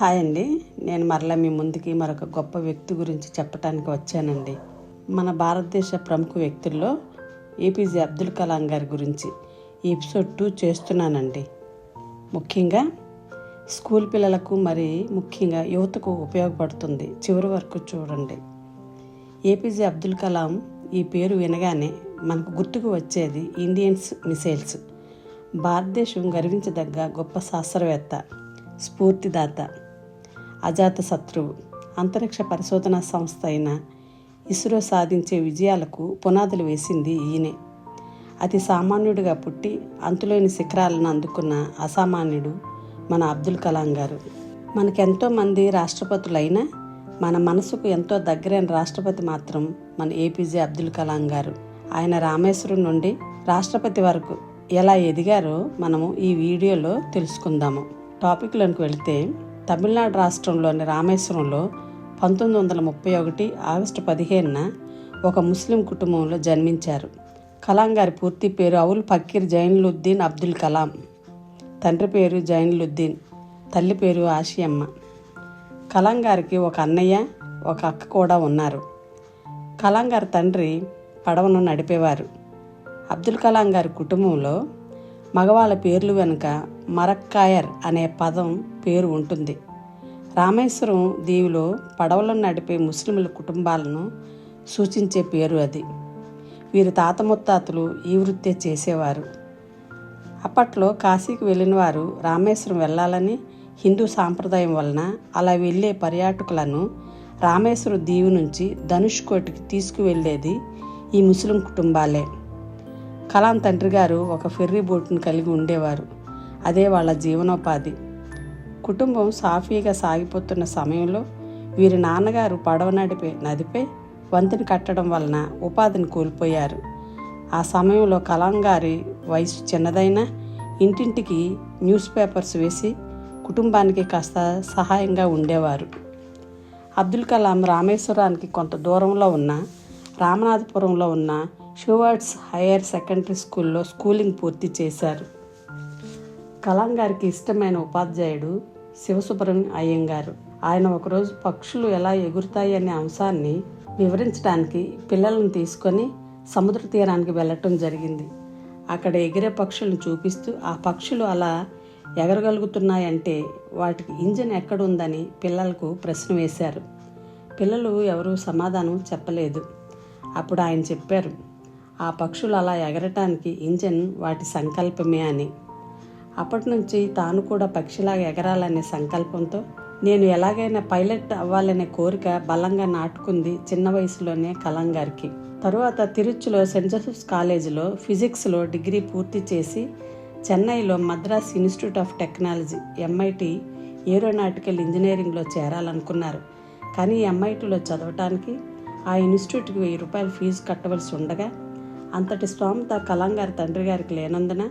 Hi అండి. నేను మరలా మీ ముందుకి మరొక గొప్ప వ్యక్తి గురించి చెప్పడానికి వచ్చానండి. మన భారతదేశ ప్రముఖ వ్యక్తుల్లో ఏపీజే అబ్దుల్ కలాం గారి గురించి ఈ ఎపిసోడ్ టూ చేస్తున్నానండి. ముఖ్యంగా స్కూల్ పిల్లలకు మరి ముఖ్యంగా యువతకు ఉపయోగపడుతుంది. చివరి వరకు చూడండి. ఏపీజే అబ్దుల్ కలాం ఈ పేరు వినగానే మనకు గుర్తుకు వచ్చేది ఇండియన్స్ మిసైల్స్. భారతదేశం గర్వించదగ్గ గొప్ప శాస్త్రవేత్త స్ఫూర్తిదాత అజాత శత్రువు అంతరిక్ష పరిశోధన సంస్థ అయిన ఇస్రో సాధించే విజయాలకు పునాదులు వేసింది ఈయనే. అతి సామాన్యుడిగా పుట్టి అంతులేని శిఖరాలను అందుకున్న అసామాన్యుడు మన అబ్దుల్ కలాం గారు. మనకెంతో మంది రాష్ట్రపతులైనా మన మనసుకు ఎంతో దగ్గరైన రాష్ట్రపతి మాత్రం మన ఏపీజే అబ్దుల్ కలాం గారు. ఆయన రామేశ్వరం నుండి రాష్ట్రపతి వరకు ఎలా ఎదిగారో మనము ఈ వీడియోలో తెలుసుకుందాము. టాపిక్లోకి వెళితే తమిళనాడు రాష్ట్రంలోని రామేశ్వరంలో పంతొమ్మిది వందల ముప్పై ఒకటి ఆగస్టు పదిహేనున ఒక ముస్లిం కుటుంబంలో జన్మించారు. కలాం గారి పూర్తి పేరు అవుల్ ఫకీర్ జైనులుద్దీన్ అబ్దుల్ కలాం. తండ్రి పేరు జైనులుద్దీన్ తల్లి పేరు ఆషియమ్మ కలాం గారికి ఒక అన్నయ్య ఒక అక్క కూడా ఉన్నారు. కలాం గారి తండ్రి పడవను నడిపేవారు. అబ్దుల్ కలాం గారి కుటుంబంలో మగవాళ్ళ పేర్లు వెనుక మరక్కాయర్ అనే పదం పేరు ఉంటుంది. రామేశ్వరం దీవిలో పడవలను నడిపే ముస్లింల కుటుంబాలను సూచించే పేరు అది. వీరి తాత ముత్తాతలు ఈ వృత్తే చేసేవారు. అప్పట్లో కాశీకి వెళ్ళిన వారు రామేశ్వరం వెళ్ళాలని హిందూ సాంప్రదాయం వలన అలా వెళ్ళే పర్యాటకులను రామేశ్వరం దీవి నుంచి ధనుష్కోటికి తీసుకువెళ్ళేది ఈ ముస్లిం కుటుంబాలే. కలాం తండ్రి గారు ఒక ఫెర్రీ బోట్ను కలిగి ఉండేవారు. అదే వాళ్ళ జీవనోపాధి. కుటుంబం సాఫీగా సాగిపోతున్న సమయంలో వీరి నాన్నగారు పడవ నడిపే నదిపై వంతెన కట్టడం వలన ఉపాధిని కోల్పోయారు. ఆ సమయంలో కలాం గారి వయసు చిన్నదైనా ఇంటింటికి న్యూస్ పేపర్స్ వేసి కుటుంబానికి కాస్త సహాయంగా ఉండేవారు. అబ్దుల్ కలాం రామేశ్వరానికి కొంత దూరంలో ఉన్న రామనాథపురంలో ఉన్న షూవర్డ్స్ హైయర్ సెకండరీ స్కూల్లో స్కూలింగ్ పూర్తి చేశారు. కలాం గారికి ఇష్టమైన ఉపాధ్యాయుడు శివసుబ్రహ్మణ్య అయ్యంగారు ఆయన ఒకరోజు పక్షులు ఎలా ఎగురుతాయి అనే అంశాన్ని వివరించడానికి పిల్లలను తీసుకొని సముద్ర తీరానికి వెళ్ళటం జరిగింది. అక్కడ ఎగిరే పక్షులను చూపిస్తూ ఆ పక్షులు అలా ఎగరగలుగుతున్నాయంటే వాటికి ఇంజన్ ఎక్కడుందని పిల్లలకు ప్రశ్న వేశారు. పిల్లలు ఎవరూ సమాధానం చెప్పలేదు. అప్పుడు ఆయన చెప్పారు ఆ పక్షులు అలా ఎగరటానికి ఇంజన్ వాటి సంకల్పమే అని. అప్పటి నుంచి తాను కూడా పక్షిలాగా ఎగరాలనే సంకల్పంతో నేను ఎలాగైనా పైలట్ అవ్వాలనే కోరిక బలంగా నాటుకుంది చిన్న వయసులోనే కలాం గారికి. తరువాత తిరుచులో సెంట్ జోసెఫ్స్ కాలేజీలో ఫిజిక్స్లో డిగ్రీ పూర్తి చేసి చెన్నైలో Madras institute of technology MIT aeronautical ఇంజనీరింగ్లో చేరాలనుకున్నారు. కానీ ఎంఐటిలో చదవటానికి ఆ ఇన్స్టిట్యూట్కి వెయ్యి రూపాయలు ఫీజు కట్టవలసి ఉండగా అంతటి స్తోమత కలాం గారి తండ్రి గారికి లేనందున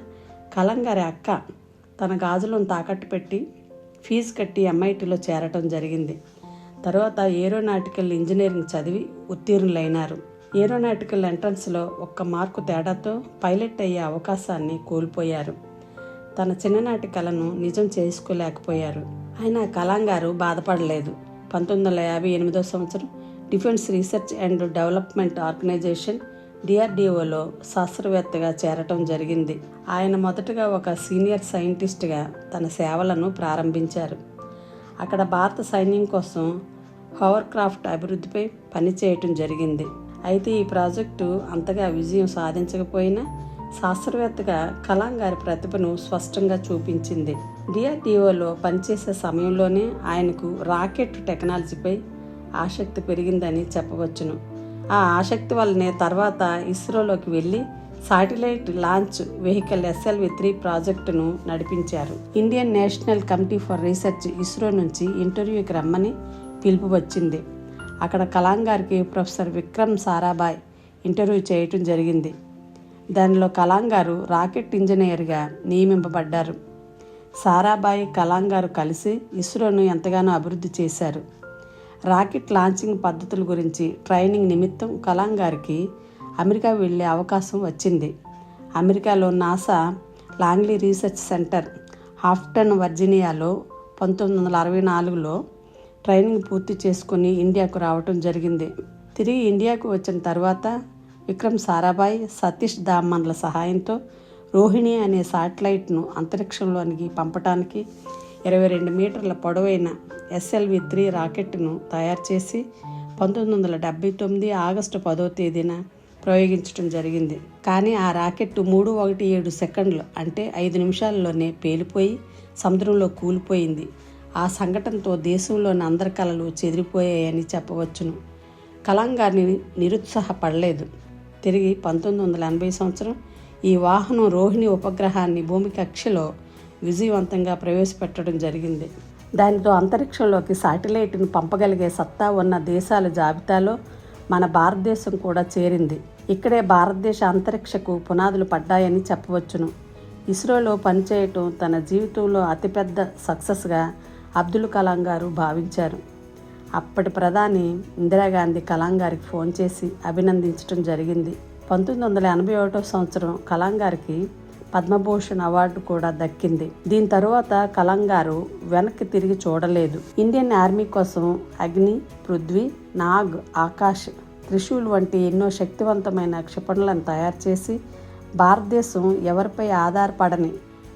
కలాం అక్క తన గాజులను తాకట్టు పెట్టి ఫీజు కట్టి ఎంఐటీలో చేరటం జరిగింది. తర్వాత ఏరోనాటికల్ ఇంజనీరింగ్ చదివి ఉత్తీర్ణులైనారు. ఏరోనాటికల్ ఎంట్రన్స్లో ఒక్క మార్కు తేడాతో పైలట్ అయ్యే అవకాశాన్ని కోల్పోయారు. తన చిన్ననాటి కలను నిజం చేసుకోలేకపోయారు. అయినా కలాం గారు బాధపడలేదు. పంతొమ్మిది వందల యాభై ఎనిమిదో సంవత్సరం defence research and development organisation డిఆర్డిఓలో శాస్త్రవేత్తగా చేరటం జరిగింది. ఆయన మొదటగా ఒక సీనియర్ సైంటిస్ట్గా తన సేవలను ప్రారంభించారు. అక్కడ భారత సైన్యం కోసం హవర్ క్రాఫ్ట్ అభివృద్ధిపై పనిచేయటం జరిగింది. అయితే ఈ ప్రాజెక్టు అంతగా విజయం సాధించకపోయినా శాస్త్రవేత్తగా కలాం గారి ప్రతిభను స్పష్టంగా చూపించింది. డిఆర్డిఓలో పనిచేసే సమయంలోనే ఆయనకు రాకెట్ టెక్నాలజీపై ఆసక్తి పెరిగిందని చెప్పవచ్చును. ఆ ఆసక్తి వల్లనే తర్వాత ఇస్రోలోకి వెళ్ళి satellite launch vehicle SLV three ప్రాజెక్టును నడిపించారు. Indian national committee for research ISRO నుంచి ఇంటర్వ్యూకి రమ్మని పిలుపు వచ్చింది. అక్కడ కలాం గారికి ప్రొఫెసర్ విక్రమ్ సారాభాయ్ ఇంటర్వ్యూ చేయటం జరిగింది. దానిలో కలాం గారు రాకెట్ ఇంజనీర్గా నియమింపబడ్డారు. సారాభాయ్ కలాం గారు కలిసి ఇస్రోను ఎంతగానో అభివృద్ధి చేశారు. రాకెట్ లాంచింగ్ పద్ధతుల గురించి ట్రైనింగ్ నిమిత్తం కలాం గారికి అమెరికా వెళ్ళే అవకాశం వచ్చింది. అమెరికాలో NASA Langley research centre Hampton వర్జీనియాలో పంతొమ్మిది వందల అరవై నాలుగులో ట్రైనింగ్ పూర్తి చేసుకుని ఇండియాకు రావటం జరిగింది. తిరిగి ఇండియాకు వచ్చిన తర్వాత విక్రమ్ సారాభాయ్ సతీష్ ధామన్ల సహాయంతో రోహిణి అనే శాటిలైట్ను అంతరిక్షంలోనికి పంపటానికి ఇరవై రెండు మీటర్ల పొడవైన ఎస్ఎల్వి త్రీ రాకెట్ను తయారు చేసి పంతొమ్మిది వందల డెబ్బై తొమ్మిది ఆగస్టు పదో తేదీన ప్రయోగించడం జరిగింది. కానీ ఆ రాకెట్ మూడు ఒకటి ఏడు సెకండ్లు అంటే ఐదు నిమిషాల్లోనే పేలిపోయి సముద్రంలో కూలిపోయింది. ఆ సంఘటనతో దేశంలోని అందరి కళలు చెదిరిపోయాయని చెప్పవచ్చును. కలాం గారిని నిరుత్సాహపడలేదు. తిరిగి పంతొమ్మిది వందల ఎనభై సంవత్సరం ఈ వాహనం రోహిణి ఉపగ్రహాన్ని భూమి కక్షలో విజయవంతంగా ప్రవేశపెట్టడం జరిగింది. దానితో అంతరిక్షంలోకి శాటిలైట్ను పంపగలిగే సత్తా ఉన్న దేశాల జాబితాలో మన భారతదేశం కూడా చేరింది. ఇక్కడే భారతదేశ అంతరిక్షకు పునాదులు పడ్డాయని చెప్పవచ్చును. ఇస్రోలో పనిచేయటం తన జీవితంలో అతిపెద్ద సక్సెస్గా అబ్దుల్ కలాం గారు భావించారు. అప్పటి ప్రధాని ఇందిరాగాంధీ కలాం గారికి ఫోన్ చేసి అభినందించడం జరిగింది. పంతొమ్మిది వందల ఎనభై ఒకటో సంవత్సరం కలాం గారికి పద్మభూషణ్ అవార్డు కూడా దక్కింది. దీని తరువాత కలాం గారు వెనక్కి తిరిగి చూడలేదు. ఇండియన్ ఆర్మీ కోసం అగ్ని పృథ్వీ నాగ్ ఆకాష్ త్రిశూల్ వంటి ఎన్నో శక్తివంతమైన క్షిపణులను తయారు చేసి భారతదేశం ఎవరిపై ఆధారపడని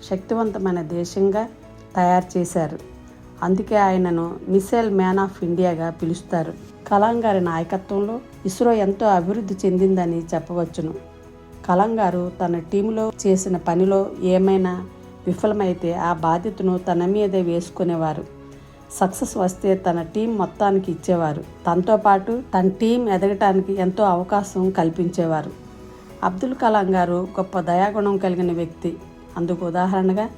శక్తివంతమైన దేశంగా తయారు చేశారు. అందుకే ఆయనను మిసైల్ మ్యాన్ ఆఫ్ ఇండియాగా పిలుస్తారు. కలాం గారి నాయకత్వంలో ఇస్రో ఎంతో అభివృద్ధి చెందిందని చెప్పవచ్చును. కలాం గారు తన టీంలో చేసిన పనిలో ఏమైనా విఫలమైతే ఆ బాధ్యతను తన మీదే వేసుకునేవారు. సక్సెస్ వస్తే తన టీం మొత్తానికి ఇచ్చేవారు. తనతో పాటు తన టీం ఎదగటానికి ఎంతో అవకాశం కల్పించేవారు. అబ్దుల్ కలాం గారు గొప్ప దయాగుణం కలిగిన వ్యక్తి. అందుకు ఉదాహరణగా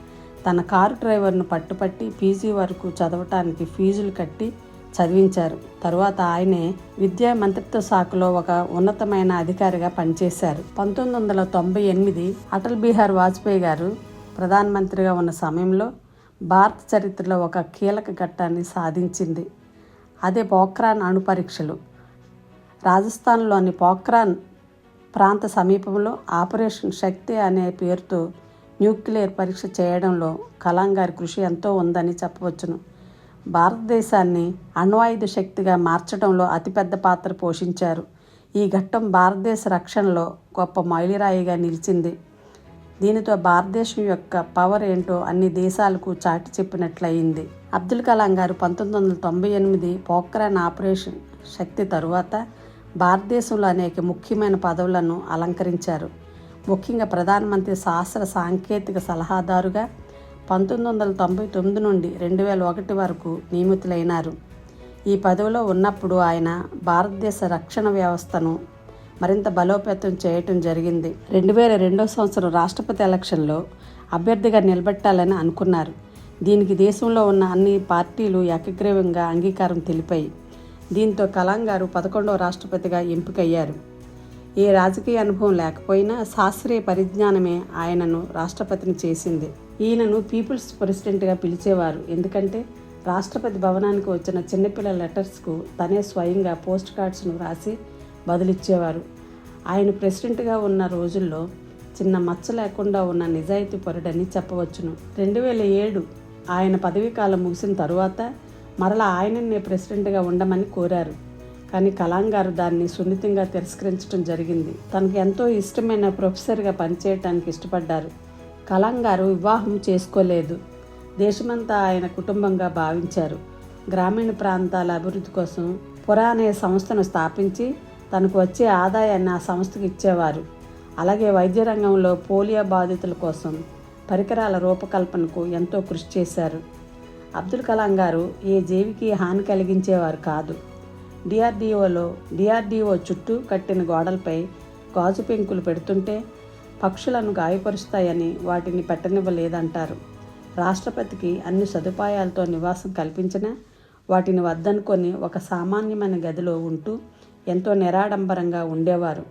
తన కారు డ్రైవర్ను పట్టుపట్టి పీజీ వరకు చదవటానికి ఫీజులు కట్టి చదివించారు. తరువాత ఆయనే విద్యా మంత్రిత్వ శాఖలో ఒక ఉన్నతమైన అధికారిగా పనిచేశారు. పంతొమ్మిది వందల తొంభై ఎనిమిది అటల్ బిహార్ వాజ్పేయి గారు ప్రధానమంత్రిగా ఉన్న సమయంలో భారత చరిత్రలో ఒక కీలక ఘట్టాన్ని సాధించింది. అదే పోఖ్రాన్ అణు పరీక్షలు. రాజస్థాన్లోని పోఖ్రాన్ ప్రాంత సమీపంలో ఆపరేషన్ శక్తి అనే పేరుతో న్యూక్లియర్ పరీక్ష చేయడంలో కలాం గారి కృషి ఎంతో ఉందని చెప్పవచ్చును. భారతదేశాన్ని అణ్వాయుధ శక్తిగా మార్చడంలో అతిపెద్ద పాత్ర పోషించారు. ఈ ఘట్టం భారతదేశ రక్షణలో గొప్ప మైలురాయిగా నిలిచింది. దీనితో భారతదేశం యొక్క పవర్ ఏంటో అన్ని దేశాలకు చాటి చెప్పినట్లయింది. అబ్దుల్ కలాం గారు పంతొమ్మిది వందల తొంభై ఎనిమిది పోఖ్రాన్ ఆపరేషన్ శక్తి తరువాత భారతదేశంలో అనేక ముఖ్యమైన పదవులను అలంకరించారు. ముఖ్యంగా ప్రధానమంత్రి శాస్త్ర సాంకేతిక సలహాదారుగా పంతొమ్మిది వందల తొంభై తొమ్మిది నుండి రెండు వేల ఒకటి వరకు నియమితులైనారు. ఈ పదవిలో ఉన్నప్పుడు ఆయన భారతదేశ రక్షణ వ్యవస్థను మరింత బలోపేతం చేయటం జరిగింది. రెండు వేల రెండో సంవత్సరం రాష్ట్రపతి ఎలక్షన్లో అభ్యర్థిగా నిలబెట్టాలని అనుకున్నారు. దీనికి దేశంలో ఉన్న అన్ని పార్టీలు ఏకగ్రీవంగా అంగీకారం తెలిపాయి. దీంతో కలాం గారు పదకొండవ రాష్ట్రపతిగా ఎంపికయ్యారు. ఏ రాజకీయ అనుభవం లేకపోయినా శాస్త్రీయ పరిజ్ఞానమే ఆయనను రాష్ట్రపతిని చేసింది. ఈయనను పీపుల్స్ ప్రెసిడెంట్గా పిలిచేవారు. ఎందుకంటే రాష్ట్రపతి భవనానికి వచ్చిన చిన్నపిల్లల లెటర్స్కు తనే స్వయంగా పోస్ట్ కార్డ్స్ను రాసి బదులిచ్చేవారు. ఆయన ప్రెసిడెంట్గా ఉన్న రోజుల్లో చిన్న మచ్చ లేకుండా ఉన్న నిజాయితీ పరుడని చెప్పవచ్చును. రెండు వేల ఏడు ఆయన పదవీ కాలం ముగిసిన తరువాత మరలా ఆయననే ప్రెసిడెంట్గా ఉండమని కోరారు. కానీ కలాం గారు దాన్ని సున్నితంగా తిరస్కరించడం జరిగింది. తనకు ఎంతో ఇష్టమైన ప్రొఫెసర్గా పనిచేయటానికి ఇష్టపడ్డారు. కలాం గారు వివాహం చేసుకోలేదు. దేశమంతా ఆయన కుటుంబంగా భావించారు. గ్రామీణ ప్రాంతాల అభివృద్ధి కోసం పురా అనే సంస్థను స్థాపించి తనకు వచ్చే ఆదాయాన్ని ఆ సంస్థకు ఇచ్చేవారు. అలాగే వైద్య రంగంలో పోలియో బాధితుల కోసం పరికరాల రూపకల్పనకు ఎంతో కృషి చేశారు. అబ్దుల్ కలాం గారు ఏ జీవికి హాని కలిగించేవారు కాదు. డిఆర్డిఓలో డిఆర్డిఓ చుట్టూ కట్టిన గోడలపై గాజు పెంకులు పెడుతుంటే పక్షులను గాయపరుస్తాయని వాటిని పెట్టనివ్వలేదంటారు. రాష్ట్రపతికి అన్ని సదుపాయాలతో నివాసం కల్పించిన వాటిని వద్దనుకొని ఒక సామాన్యమైన గదిలో ఉంటూ ఎంతో నిరాడంబరంగా ఉండేవారు.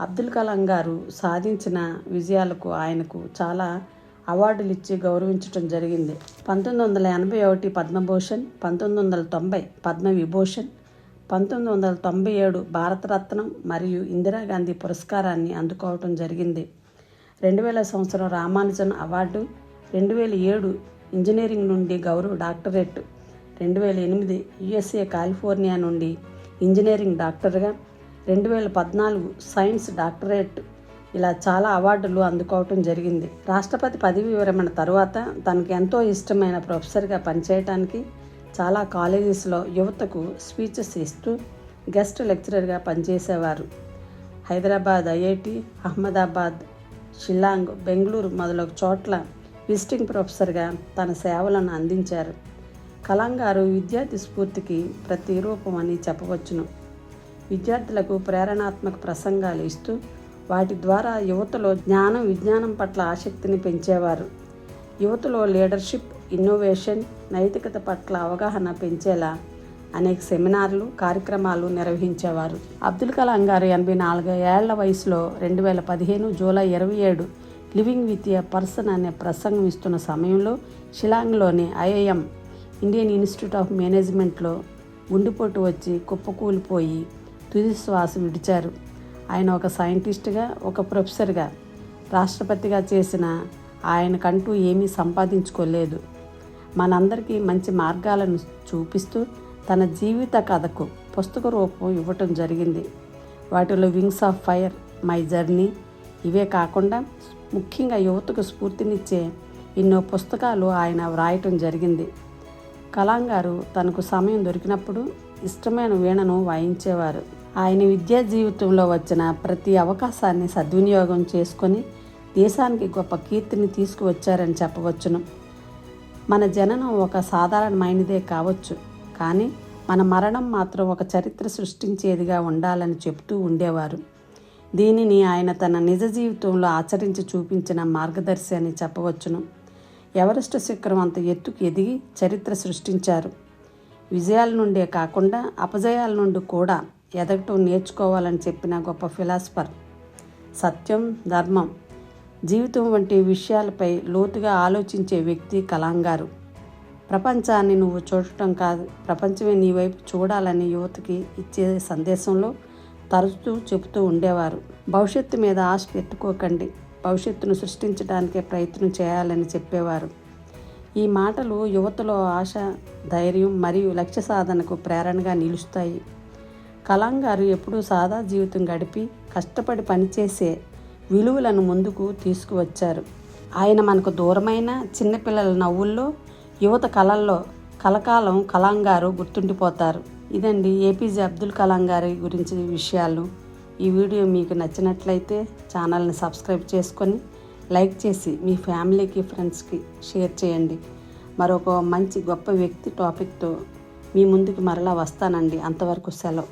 అబ్దుల్ కలాం గారు సాధించిన విజయాలకు ఆయనకు చాలా అవార్డులు ఇచ్చి గౌరవించడం జరిగింది. పంతొమ్మిది వందల ఎనభై ఒకటి పద్మభూషణ్ పంతొమ్మిది వందల తొంభై పద్మవిభూషణ్ పంతొమ్మిది వందల తొంభై ఏడు భారతరత్నం మరియు ఇందిరాగాంధీ పురస్కారాన్ని అందుకోవటం జరిగింది. రెండు వేల సంవత్సరం రామానుజన్ అవార్డు రెండు వేల ఏడు ఇంజనీరింగ్ నుండి గౌరవ డాక్టరేట్ రెండు వేల ఎనిమిది యుఎస్ఏ కాలిఫోర్నియా నుండి ఇంజనీరింగ్ డాక్టర్గా రెండు వేల పద్నాలుగు సైన్స్ డాక్టరేట్ ఇలా చాలా అవార్డులు అందుకోవటం జరిగింది. రాష్ట్రపతి పదవి విరమణ తరువాత తనకు ఎంతో ఇష్టమైన ప్రొఫెసర్గా పనిచేయటానికి చాలా కాలేజెస్లో యువతకు స్పీచెస్ ఇస్తూ గెస్ట్ లెక్చరర్గా పనిచేసేవారు. హైదరాబాద్ ఐఐటి అహ్మదాబాద్ షిల్లాంగ్ బెంగళూరు మొదలగు చోట్ల విజిటింగ్ ప్రొఫెసర్గా తన సేవలను అందించారు. కలాం గారు విద్యార్థి స్ఫూర్తికి ప్రతిరూపం అని చెప్పవచ్చును. విద్యార్థులకు ప్రేరణాత్మక ప్రసంగాలు ఇస్తూ వాటి ద్వారా యువతలో జ్ఞానం విజ్ఞానం పట్ల ఆసక్తిని పెంచేవారు. యువతలో లీడర్షిప్ ఇన్నోవేషన్ నైతికత పట్ల అవగాహన పెంచేలా అనేక సెమినార్లు కార్యక్రమాలు నిర్వహించేవారు. అబ్దుల్ కలాం గారు ఎనభై నాలుగు ఏళ్ళ వయసులో రెండు వేల పదిహేను జూలై ఇరవై ఏడు లివింగ్ విత్ ఎ పర్సన్ అనే ప్రసంగం ఇస్తున్న సమయంలో షిలాంగ్లోని ఐఐఎం ఇండియన్ ఇన్స్టిట్యూట్ ఆఫ్ మేనేజ్మెంట్లో గుండెపోటు వచ్చి కుప్పకూలిపోయి తుది శ్వాస విడిచారు. ఆయన ఒక సైంటిస్ట్గా ఒక ప్రొఫెసర్గా రాష్ట్రపతిగా చేసిన ఆయనకంటూ ఏమీ సంపాదించుకోలేదు. మనందరికీ మంచి మార్గాలను చూపిస్తూ తన జీవిత కథకు పుస్తక రూపం ఇవ్వటం జరిగింది. వాటిలో wings of fire my journey ఇవే కాకుండా ముఖ్యంగా యువతకు స్ఫూర్తినిచ్చే ఎన్నో పుస్తకాలు ఆయన వ్రాయటం జరిగింది. కలాం గారు తనకు సమయం దొరికినప్పుడు ఇష్టమైన వీణను వాయించేవారు. ఆయన విద్యా జీవితంలో వచ్చిన ప్రతి అవకాశాన్ని సద్వినియోగం చేసుకొని దేశానికి గొప్ప కీర్తిని తీసుకువచ్చారని చెప్పవచ్చును. మన జననం ఒక సాధారణమైనదే కావచ్చు. కానీ మన మరణం మాత్రం ఒక చరిత్ర సృష్టించేదిగా ఉండాలని చెప్తూ ఉండేవారు. దీనిని ఆయన తన నిజ జీవితంలో ఆచరించి చూపించిన మార్గదర్శి అని చెప్పవచ్చును. ఎవరెస్ట్ శిఖరం అంత ఎత్తుకు ఎదిగి చరిత్ర సృష్టించారు. విజయాల నుండే కాకుండా అపజయాల నుండి కూడా ఎదగటం నేర్చుకోవాలని చెప్పిన గొప్ప ఫిలాసఫర్. సత్యం ధర్మం జీవితం వంటి విషయాలపై లోతుగా ఆలోచించే వ్యక్తి కలాంగారు ప్రపంచాన్ని నువ్వు చూడటం కాదు ప్రపంచమే నీ వైపు చూడాలని యువతకి ఇచ్చే సందేశంలో తరచూ చెబుతూ ఉండేవారు. భవిష్యత్తు మీద ఆశ పెట్టుకోకండి భవిష్యత్తును సృష్టించడానికే ప్రయత్నం చేయాలని చెప్పేవారు. ఈ మాటలు యువతలో ఆశ ధైర్యం మరియు లక్ష్య సాధనకు ప్రేరణగా నిలుస్తాయి. కలాం గారు ఎప్పుడూ సాదా జీవితం గడిపి కష్టపడి పనిచేసే విలువలను ముందుకు తీసుకువచ్చారు. ఆయన మనకు దూరమైన చిన్నపిల్లల నవ్వుల్లో యువత కళల్లో కలకాలం కలాం గారు గుర్తుండిపోతారు. ఇదండి ఏపీజే అబ్దుల్ కలాం గారి గురించి విషయాలు. ఈ వీడియో మీకు నచ్చినట్లయితే ఛానల్ని సబ్స్క్రైబ్ చేసుకొని లైక్ చేసి మీ ఫ్యామిలీకి ఫ్రెండ్స్కి షేర్ చేయండి. మరొక మంచి గొప్ప వ్యక్తి టాపిక్తో మీ ముందుకు మరలా వస్తానండి. అంతవరకు సెలవు.